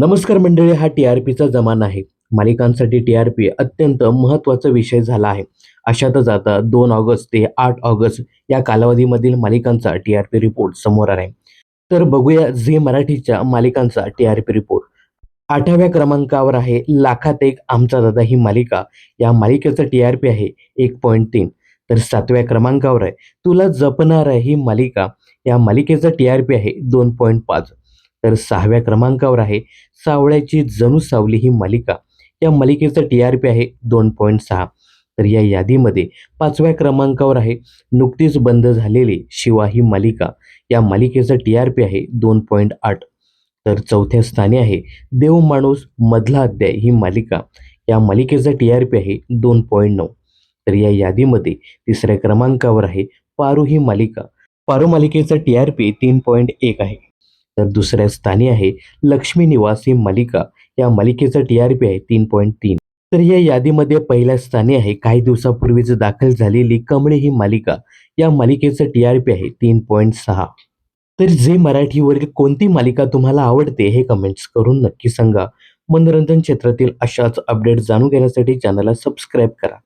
नमस्कार मंडळी हा टी आर पीचा जमाना आहे. मालिकांसाठी टी आर पी अत्यंत महत्त्वाचा विषय झाला आहे. अशातच आता दोन ऑगस्ट ते आठ ऑगस्ट या कालावधीमधील मालिकांचा टी आर पी रिपोर्ट समोर आहे तर बघूया झी मराठीच्या मालिकांचा टी आर पी रिपोर्ट. आठव्या क्रमांकावर आहे लाखात एक आमचा दादा ही मालिका. या मालिकेचा टी आर पी आहे एक पॉईंट तीन. तर सातव्या क्रमांकावर आहे तुला जपणार आहे ही मालिका. या मालिकेचा टी आर पी आहे दोन पॉईंट पाच. तर सहाव्या क्रमांकावर आहे सावळ्याची जणू सावली ही मालिका. या मालिकेचं टी आर पी आहे दोन पॉईंट सहा. तर या यादीमध्ये पाचव्या क्रमांकावर आहे नुकतीच बंद झालेली शिवा ही मालिका. या मालिकेचं टी आर पी आहे दोन पॉईंट आठ. तर चौथ्या स्थानी आहे देव माणूस मधला अध्याय ही मालिका. या मालिकेचा टी आर पी आहे दोन पॉईंट नऊ. तर या यादीमध्ये तिसऱ्या क्रमांकावर आहे पारू ही मालिका. पारू मालिकेचा टी आर पी तीन पॉईंट एक आहे. तर दुसऱ्या स्थानी आहे लक्ष्मी निवासी मालिका. या मालिकेचा टी आर पी आहे तीन पॉईंट तीन. तर या यादीमध्ये पहिल्या स्थानी आहे. काही दिवसापूर्वीच दाखल झालेली कमळे ही मालिका. या मालिकेचं टी आर पी आहे तीन पॉईंट सहा. तर जे मराठीवरील कोणती मालिका तुम्हाला आवडते हे कमेंट्स करून नक्की सांगा. मनोरंजन क्षेत्रातील अशाच अपडेट जाणून घेण्यासाठी चॅनलला सबस्क्राईब करा.